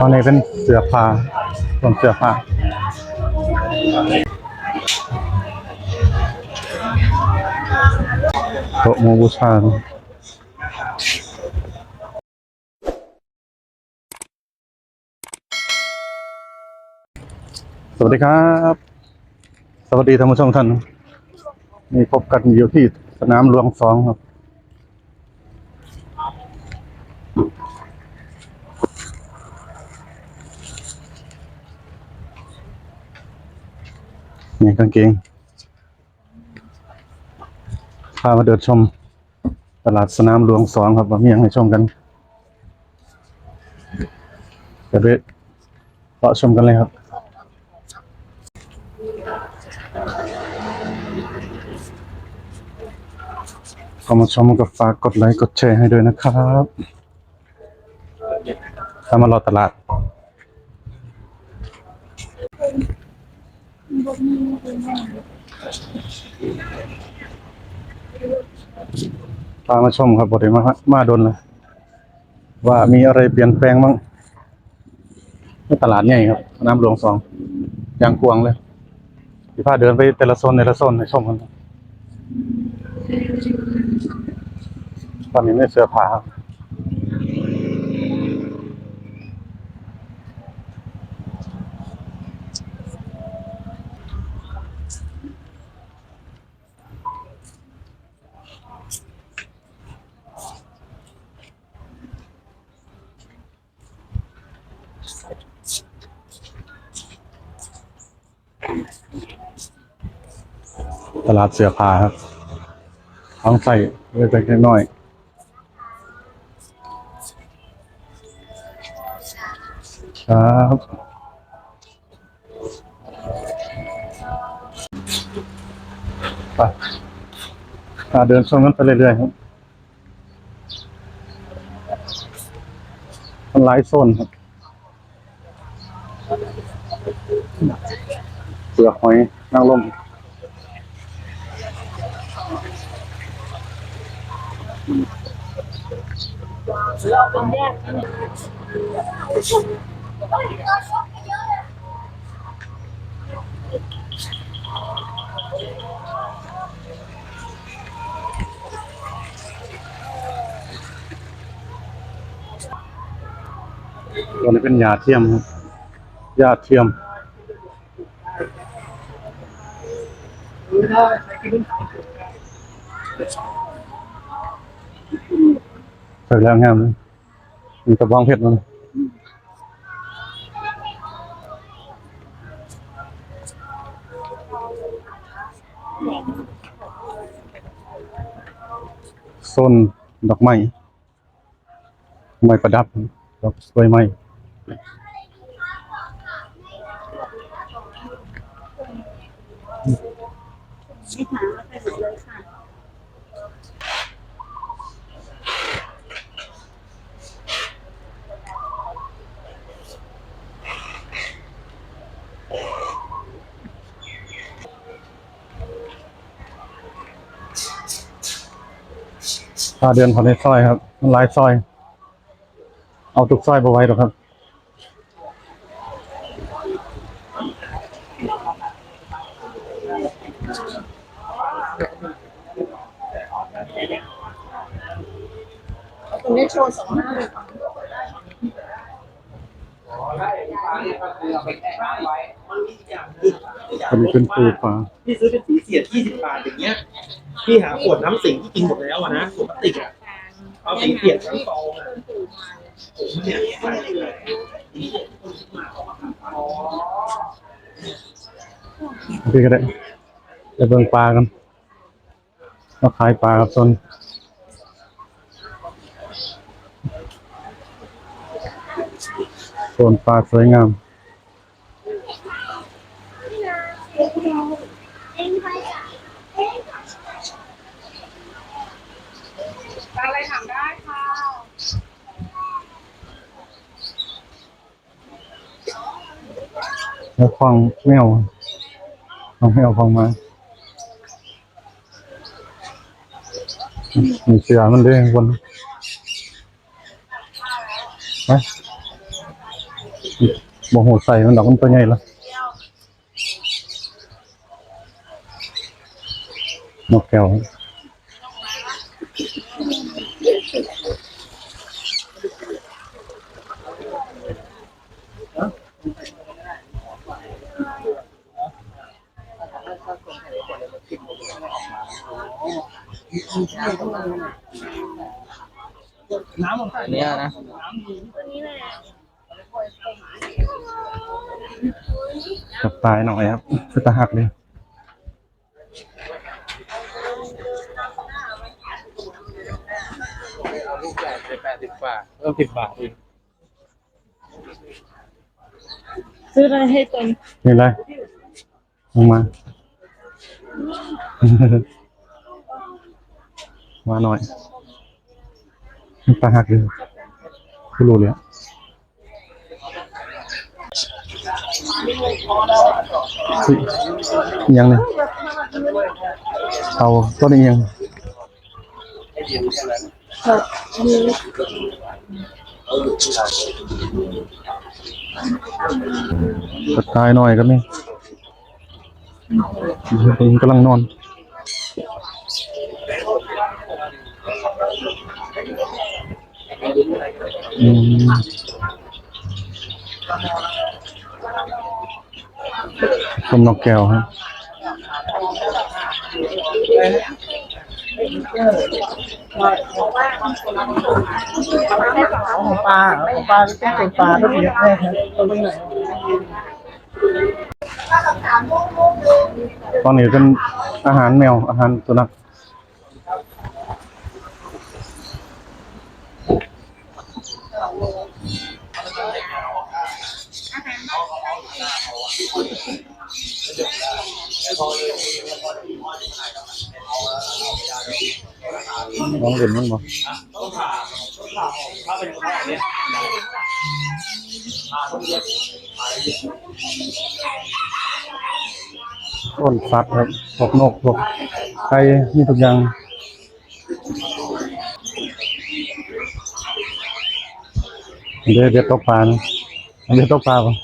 ตอนนี้เป็นเสื้อผ้าส่วนเสื้อผ้าโต๊ะมูบูชาสวัสดีครับ สวัสดีท่านผู้ชมท่าน นี่พบกันอยู่ที่สนามหลวงสองครับ นี่กางเกงพามาเดินชม ตลาดสนามหลวงสองครับว่ามีอย่างให้ชมกันเดี๋ยวไปเลาะชมกันเลยครับเข้ามาชมก็ฝากกดไลค์กดแชร์ให้ด้วยนะครับถ้ามารอตลาด พามาชมครับบทมามาดนเลยว่ามีอะไรเปลี่ยนแปลงบ้างตลาดใหญ่ครับ น้ำหลวงสองยางกวางเลยพี่พาเดินไปแต่ละโซนแต่ละโซนให้ชมกันตอนนี้ไม่เสื้อผ้าครับ ลาดเสื้อผ้าครับของใส่เล็กๆน้อยๆครับไปอาเดินชมกันไปเรื่อยๆครับมันหลายโซนครับเปลือกหอยนางรม ตัวนี้เป็นยาเทียมครับยาเทียม ใส่แล้วงามเลยมีกระบองเพชรมันโซนดอกไม้ไม้ประดับ ดอกสวยไม้ไม่ถามว่าไหมดเลยค่ะ ถ้าเดินเขาในซอยครับมันหลายซอย เอาทุกซอยไปไว้หรอกครับตรงนี้โชว์สองหน้าเลยค่ะ อันนี้เป็นปูปลาพี่ซื้อเป็นสีเสียด20บาทอย่างเงี้ยพี่หาขวดน้ำสิงที่กินหมดแล้วอะนะขวดพลาสติกอะเอาสีเสียดทั้งซองอะผมเนี่ยใส่เลยพี่ก็ได้ไปเบิ่งปลากันมาขายปลาครับโซนโซนปลาสวยงาม อะไรถามได้ค่ะ แล้วคลองแมวคลองแมวคลองมามีเสือมันด้วยข้างบนไปบ่โหใส่มันดอกมันตัวใหญ่ละนกแก้ว อันเนี้ยนะจับตายหน่อยครับคือตาหักเลยลูกใหญ่เป็นแปดสิบบาทเพิ่มสิบบาทเองซื้ออะไรให้ตนนี่ไรลงมา มาหน่อยตาหักเลยคือรู้เลยอะยังเนี่ยเอาต้นนี้ยังกระตายหน่อยก็มีผมกำลังนอน อืมต้มนกแก้วครับของปลาของปลาต้องเป็นปลาต้องเยอะแน่ครับตรงไหนตอนนี้เป็นอาหารแมวอาหารสุนัข น้องเล่นมันบ่ต้นสัตว์ครับพวกนกพวกไก่มีทุกอย่างเดี๋ยวเดี๋ยวตกปลาเดี๋ยวตกปลาป่ะ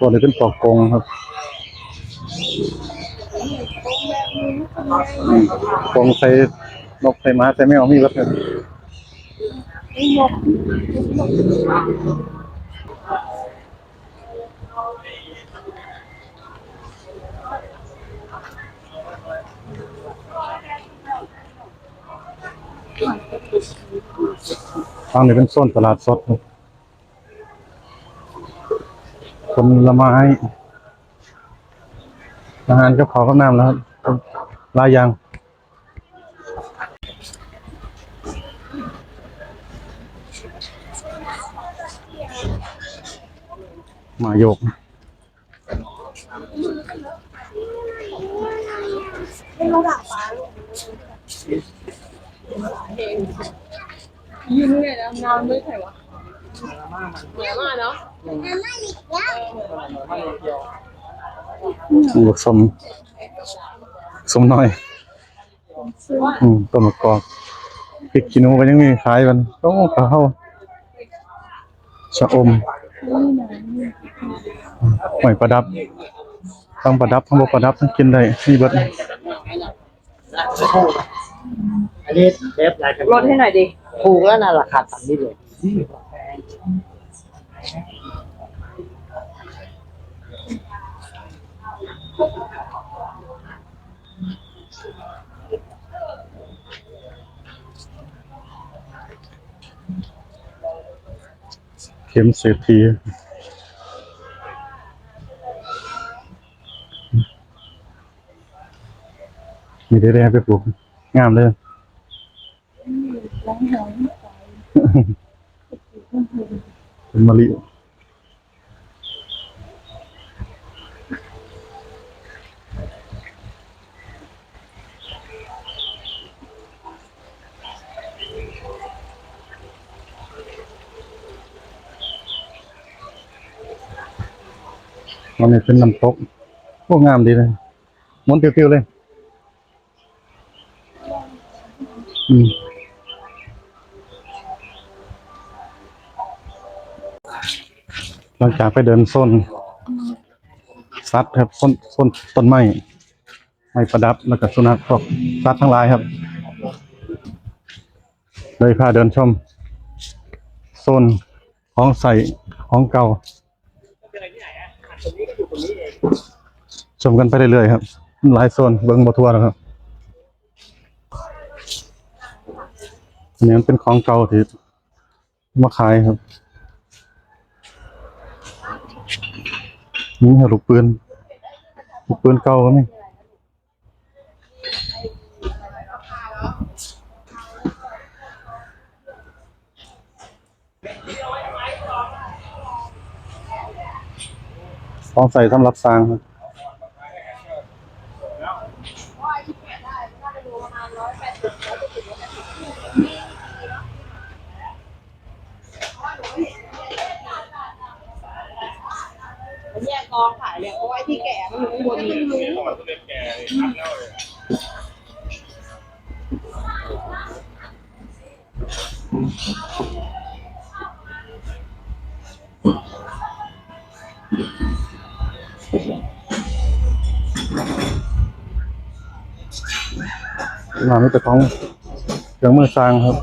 ตัวนี้เป็นปอกกงครับกงใส่นกใส่ม้าใส่แมวมีวัดครับฝั่งนี้เป็นโซนตลาดสดครับ ผลไม้ อาหารกับขาวกับน้ำแล้วครับลายยางมาโยกยืนเนี่ยนะนอนไม่ใช่วะ เหนือยมากเนาะบวกสมสมหน้อย อืมต้นมะกอกพริกขี้หนูก็ยังมีขายกันโอ้ข้าชะอมหอยประดับทั้งประดับทั้งบประดับทั้งกินได้มีเบิดอันนี้เทปลายกันลดให้หน่อยดิถูกแล้วนะราคาต่ำนี่เลย เข็มเศรษฐีมีได้ได้ไปปลูกงามเลย เป็นมะลิมันนี่เป็นน้ำตกพวกงามดีเลยหมุนติ้วๆเลย อืม หลังจากไปเดินโซนซัดครับโซนโซนต้นไม้ไม้ประดับแล้วก็สุนัขพวกสัตว์ทั้งหลายครับเลยพาเดินชมโซนของใส่ของเก่าชมกันไปเรื่อยๆครับ หลายโซนเบิ้งบทัวร์แล้วครับอันนี้มันเป็นของเก่าที่มาขายครับ นี่ครับลูกปืนลูกปืนเก่าก็มีของใส่สำหรับสร้างครับ แยกกองขายเนี่ยเอาไว้ ที่แก่มันอยู่ข้างบนนี่มาไม่แต่ของเครื่องมือสร้างครับ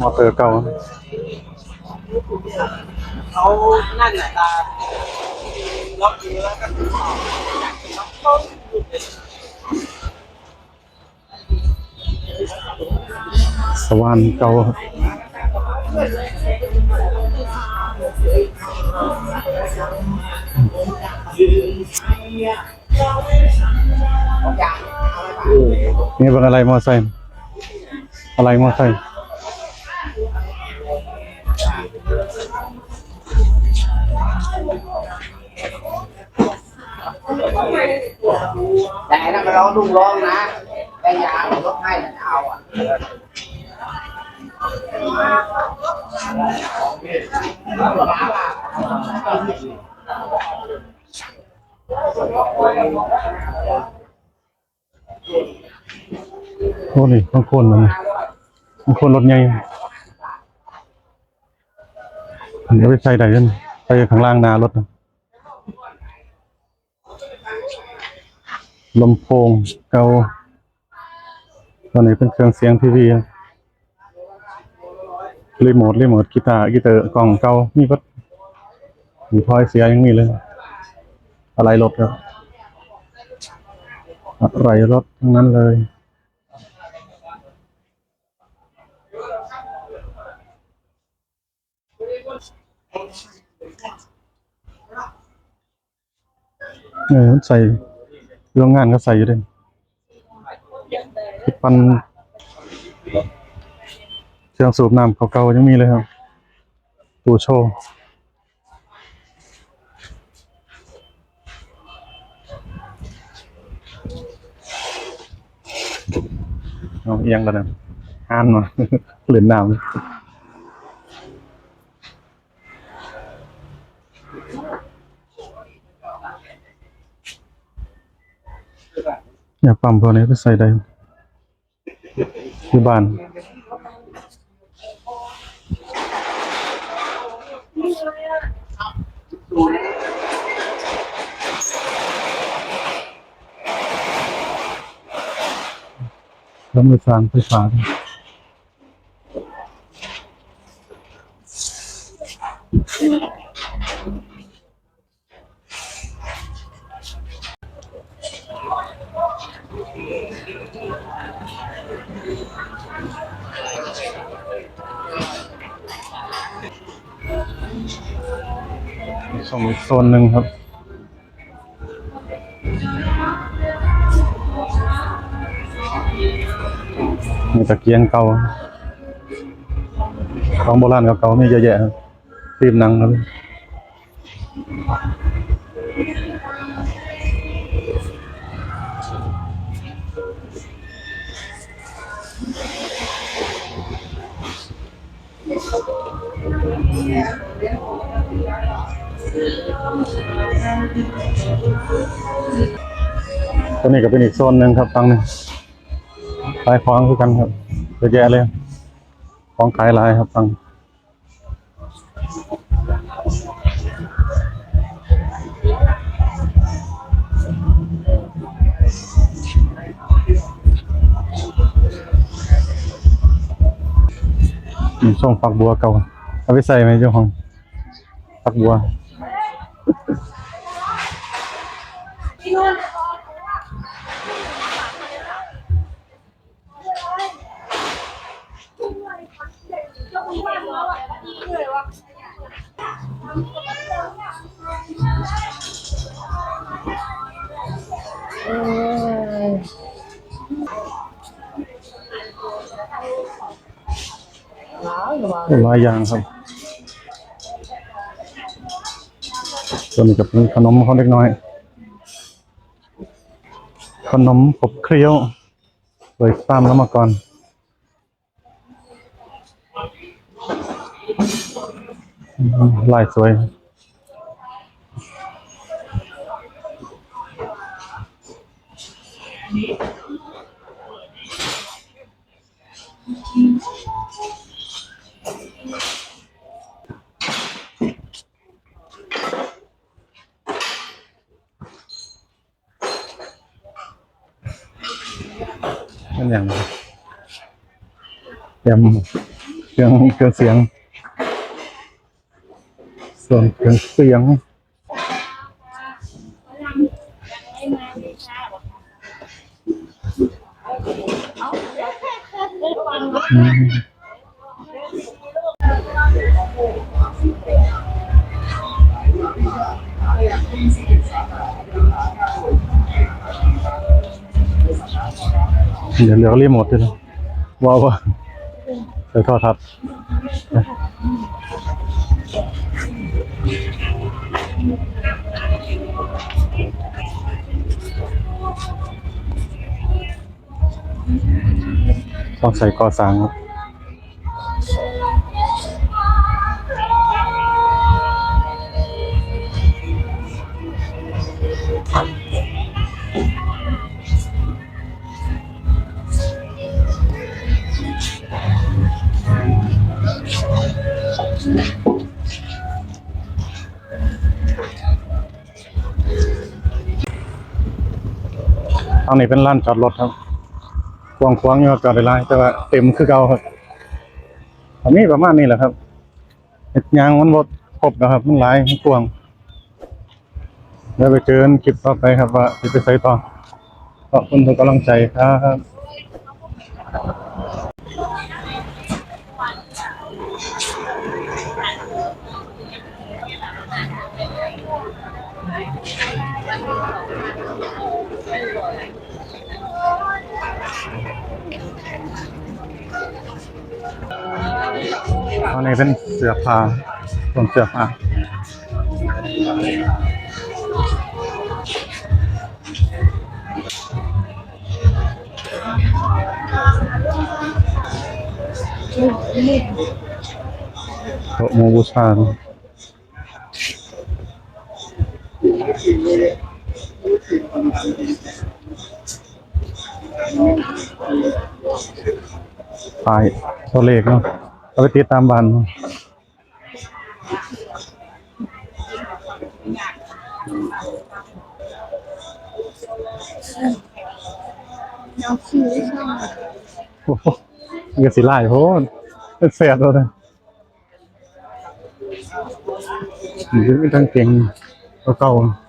มอเตอร์เก่าเขานั่นแหละตาล็อกอยู่แล้วก็ล็อกสว่านเก่าครับนี่เป็นอะไรมอไซค์ อะไรมอไซค์แต่ถ้าไปร้องลุงร้องนะแต่ยาผมลดให้แล้วจะเอาอะโอ้นี่บางคนมันบางคนรถใหญ่เดี๋ยวไปใส่ได้ยันใส่ข้างล่างนารถลำโพงเกาตอนนี้เป็นเครื่องเสียงทีวีรีโมทรีโมทกีตาร์กีตาร์กล่องเกามีวัดมีพลอยเสียยังมีเลย อะไรรถครับอะไรรถทั้งนั้นเลย เออมันใส่โรงงานก็ใส่อยู่ด้ปันเครื่องสูบน้ำเก่าๆยังมีเลยครับตู้โชว์เอาเอียงกันนะอ่านมาเหลือน้ำ อย่าปั๊มพวกนี้ก็ใส่ได้ที่บ้านแล้วมือสร้างไฟฟ้า นหนึ่งครับ มีตะเกียงเก่าของโบราณเก่าๆมีเยอะแยะครับฟิล์มหนังครับ ตัวนี้ก็เป็นอีกโซนหนึ่งครับฟังหนึ่งขายของคือกันครับเยอะแยะเลยของขายหลายครับฟังช่องฝักบัวเก่าเอาไปใส่ไหมเจ้าของฝักบัว หลายอย่างครับตัวนี้ก็เป็นขนมเของเล็กน้อย นมขบเคี้ยวโดยตามแล้วมาก่อนลายสวย นั่นอย่างเตรียมเครื่องเครื่องเสียง ส่วนเครื่องเสียง เดี๋ยวเหลือรีโมทด้วยนะว้าวว้าวใส่ท่อทับต้องใส่กอสางครับ ทางนี้เป็นร้านจอดรถครับกวางควางอยู่ครับจอดได้หลายแต่ว่าเต็มคือเก่าครับอันนี้ประมาณนี้แหละครับเฮ็ดยางมันบดครบนะครับ มันหลายมันกวางแล้วไปเจอกันคลิปต่อไปครับว่าจะไปใส่ต่อขอบคุณทุกกำลังใจครับ ตอนนี้เป็นเสื้อผ้าส่วนเสื้อผ้าโต๊ะหมูบูชา ป้ายตัวเลขเนาะเอาไปติดตามบ้านเนาะโอ้โหเงสิไล่โพดเป็นเสียดเลยยืนทั้งเก่งเก่าๆ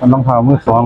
มันต้องเท้ามือสอง